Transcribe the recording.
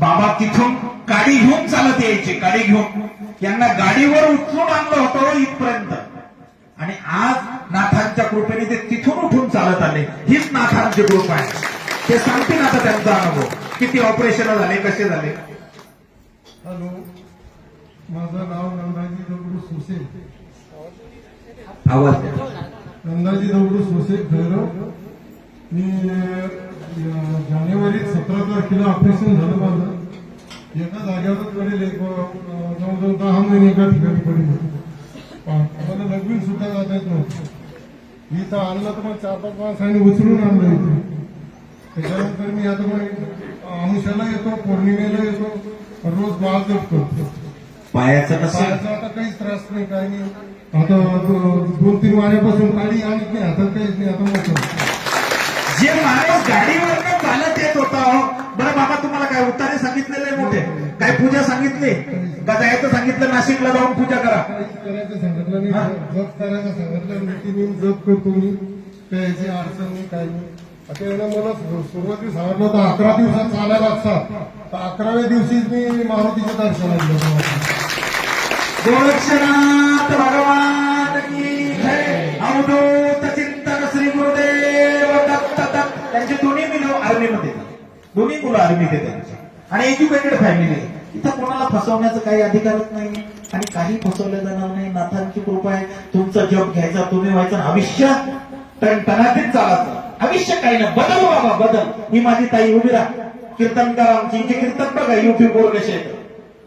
बाबा तिथून गाडी घेऊन चालत यायचे गाडी घेऊन. यांना गाडीवर उचलून आणलं होतं इथपर्यंत. आणि आज नाथांच्या कृपेने ते तिथून उठून चालत आले. हीच नाथांची कृपा आहे. ते सांगतील आता त्यांचा अनुभव. किती ऑपरेशन झाले कसे झाले? हॅलो. माझं नाव नंदाजी दगडू सोसे. आवाज. नंदाजी दगडू सोसे भैरव मी जानेवारी सतरा तारखेला ऑपरेशन झालं माझं. एका जागेवरच पडेल एक जवळजवळ दहा महिने एका ठिकाणी पडेल. पण मला नवीन सुद्धा जाता येत नव्हतं इथं आणलं तर मग चार पाच माणसांनी उचलून आणलं इथे. त्याच्यानंतर मी आता मग आमुषाला येतो पौर्णिमेला येतो रोज बाळ करतो पायाचं पायाचा आता काहीच त्रास नाही काही नाही. आता दोन तीन महिन्यापासून काळी आणत नाही हातात काहीच नाही आता मोठं जे माणूस गाडीवर चालत येत होता हो. बरं बाबा तुम्हाला काय उत्तारे सांगितलेले मोठे? काय पूजा सांगितली? का जायचं सांगितलं नाशिकला जाऊन पूजा करा. करायचं सांगितलं नाही. जप करायचं सांगितलं नीतीने जप करतो मी काही अडचण नाही काही नाही. आता यानं मला सु- सुरुवातीला सांगितलं होतं अकरा दिवसात चालायला लागतात तर अकराव्या दिवशीच मी मारुतीच्या दर्शनाला गेलो गोरक्षनाथ! आर्मीमध्ये दोन्ही मुलं आर्मीत आहे त्यांची आणि एज्युकेटेड फॅमिली इथं कोणाला फसवण्याचा काही अधिकारच नाही. आणि काही फसवलं जाणार नाही. नाथांची कृपा आहे. तुमचा जॉब घ्यायचा तुम्ही व्हायचा आयुष्य टणटणातीत चालायचं. आयुष्य काही नाही. बदल हो बाबा बदल. ही माझी ताई उभी राहा. कीर्तनकार आमची. कीर्तन बघा युट्यूबवर कसे आहेत.